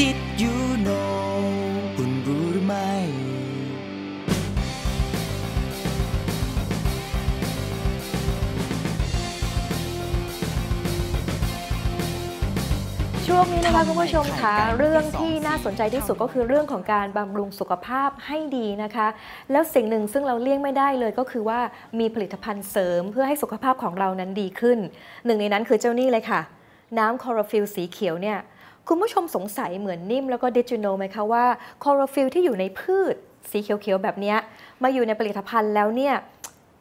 Did you know คุณรู้หรือไม่ ช่วงนี้นะคะคุณผู้ชมคะเรื่องที่น่าสนใจที่สุดก็คือเรื่องของการบำรุงสุขภาพให้ดีนะคะ แล้วสิ่งหนึ่งซึ่งเราเลี่ยงไม่ได้เลยก็คือว่ามีผลิตภัณฑ์เสริมเพื่อให้สุขภาพของเรานั้นดีขึ้น หนึ่งในนั้นคือเจ้านี่เลยค่ะ น้ำคลอโรฟิลสีเขียวเนี่ย คุณผู้ชมสงสัยเหมือนนิ่มแล้วก็ดิจิโนไหมคะว่าคลอโรฟิลที่อยู่ในพืชสีเขียวๆแบบนี้มาอยู่ในผลิตภัณฑ์แล้วเนี่ย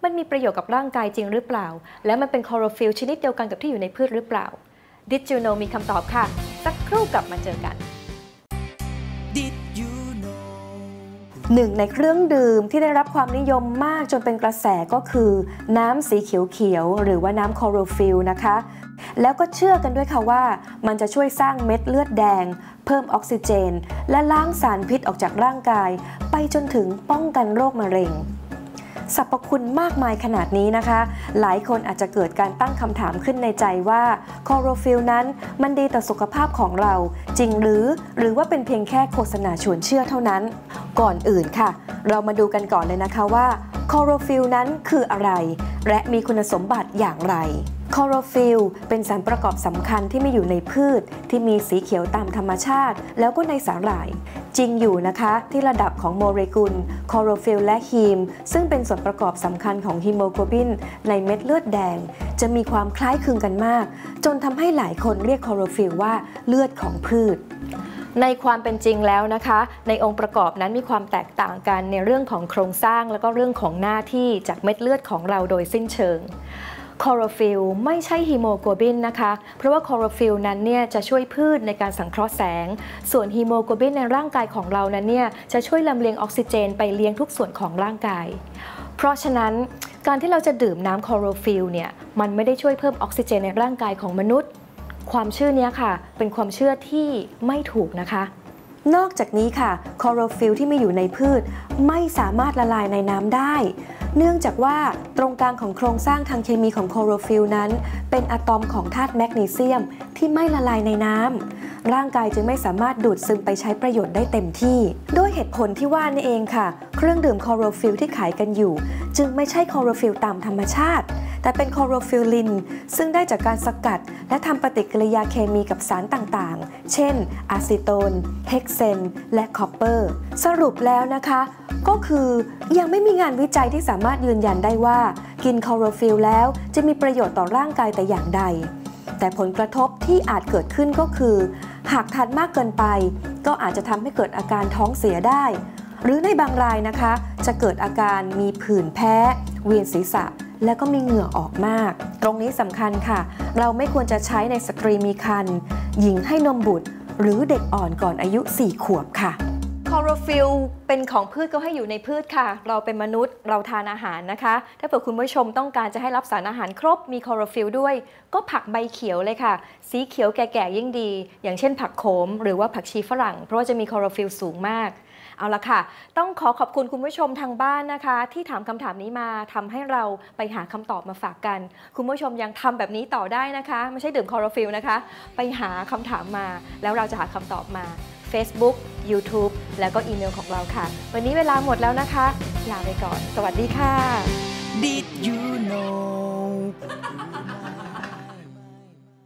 มันมีประโยชน์กับร่างกายจริงหรือเปล่า แล้วมันเป็นคลอโรฟิลชนิดเดียวกันกับที่อยู่ในพืชหรือเปล่าดิจิโนมีคำตอบค่ะ สักครู่กลับมาเจอกัน Did you หนึ่งในเครื่องดื่มที่ได้รับความนิยมมากจนเป็นกระแสก็คือ น้ำสีเขียวๆหรือว่าน้ำคลอโรฟิลนะคะ แล้วก็เชื่อกันด้วยค่ะว่า มันจะช่วยสร้างเม็ดเลือดแดง เพิ่มออกซิเจน และล้างสารพิษออกจากร่างกาย ไปจนถึงป้องกันโรคมะเร็ง สรรพคุณมากมายขนาดนี้นะคะ หลายคนอาจจะเกิดการตั้งคำถามขึ้นในใจว่าคอโรฟิลนั้นมันดีต่อสุขภาพของเราจริงหรือ หรือว่าเป็นเพียงแค่โฆษณาชวนเชื่อเท่านั้น ก่อนอื่นค่ะ เรามาดูกันก่อนเลยนะคะว่าคอโรฟิลนั้นคืออะไร และมีคุณสมบัติอย่างไรคอโรฟิลเป็นสารประกอบสำคัญที่มีอยู่ในพืช ที่มีสีเขียวตามธรรมชาติ แล้วก็ในสาหร่าย จริงอยู่นะคะที่ระดับของโมเลกุลคอโรฟิลและฮีม ซึ่งเป็นส่วนประกอบสำคัญของฮีโมโกลบิน ในเม็ดเลือดแดง จะมีความคล้ายคลึงกันมาก จนทำให้หลายคนเรียกคอโรฟิลว่าเลือดของพืชในความเป็นจริงแล้วนะคะ ในองค์ประกอบนั้นมีความแตกต่างกันในเรื่องของโครงสร้าง แล้วก็เรื่องของหน้าที่จากเม็ดเลือดของเราโดยสิ้นเชิง คอโรฟิลไม่ใช่ฮีโมโกลบินนะคะ เพราะว่าคอโรฟิลนั้นเนี่ยจะช่วยพืชในการสังเคราะห์แสง ส่วนฮีโมโกลบินในร่างกายของเรานั้นเนี่ยจะช่วยลำเลียงออกซิเจน ไปเลี้ยงทุกส่วนของร่างกาย เพราะฉะนั้นการที่เราจะดื่มน้ำคอโรฟิลเนี่ยมันไม่ได้ช่วยเพิ่มออกซิเจนในร่างกายของมนุษย์ ความเชื่อเนี้ยค่ะ เป็นความเชื่อที่ไม่ถูกนะคะนอกจากนี้ค่ะ คอโรฟิลที่มีอยู่ในพืช ไม่สามารถละลายในน้ำได้ เนื่องจากว่าตรงกลางของโครงสร้างทางเคมีของคโรฟิลนั้น เป็นอะตอมของธาตุแมกนีเซียมที่ไม่ละลายในน้ำร่างกายจึงไม่สามารถดูดซึมไปใช้ประโยชน์ได้เต็มที่ ด้วยเหตุผลที่ว่านี่เองค่ะ เครื่องดื่มคอโรฟิลที่ขายกันอยู่ จึงไม่ใช่คอโรฟิลตามธรรมชาติ แต่เป็นคอโรฟิลลิน ซึ่งได้จากการสกัด และทำปฏิกิริยาเคมีกับสารต่างๆ เช่นอะซิโตน เฮกเซน และคอปเปอร์ สรุปแล้วนะคะ ก็คือยังไม่มีงานวิจัยที่สามารถยืนยันได้ว่า กินคอโรฟิลแล้วจะมีประโยชน์ต่อร่างกายแต่อย่างใด แต่ผลกระทบที่อาจเกิดขึ้นก็คือ หากทานมากเกินไป ก็อาจจะทำให้เกิดอาการท้องเสียได้หรือในบางรายนะคะ จะเกิดอาการมีผื่นแพ้ เวียนศีรษะ และก็มีเหงื่อออกมาก ตรงนี้สำคัญค่ะ เราไม่ควรจะใช้ในสตรีมีครรภ์หญิงให้นมบุตร หรือเด็กอ่อนก่อนอายุ 4 ขวบค่ะคลอโรฟิลเป็นของพืชก็ให้อยู่ในพืชค่ะ เราเป็นมนุษย์เราทานอาหารนะคะ ถ้าเผื่อคุณผู้ชมต้องการจะให้รับสารอาหารครบมีคลอโรฟิลด้วย ก็ผักใบเขียวเลยค่ะ สีเขียวแก่ๆยิ่งดี อย่างเช่นผักโขม หรือว่าผักชีฝรั่ง เพราะว่าจะมีคลอโรฟิลสูงมาก เอาละค่ะ ต้องขอขอบคุณคุณผู้ชมทางบ้านนะคะ ที่ถามคำถามนี้มาทำให้เราไปหาคำตอบมาฝากกัน คุณผู้ชมยังทำแบบนี้ต่อได้นะคะ ไม่ใช่ดื่มคอโรฟิลนะคะ ไปหาคำถามมา แล้วเราจะหาคำตอบมา Facebook YouTube แล้วก็อีเมลของเราค่ะ วันนี้เวลาหมดแล้วนะคะ ลาไปก่อน สวัสดีค่ะ Did you know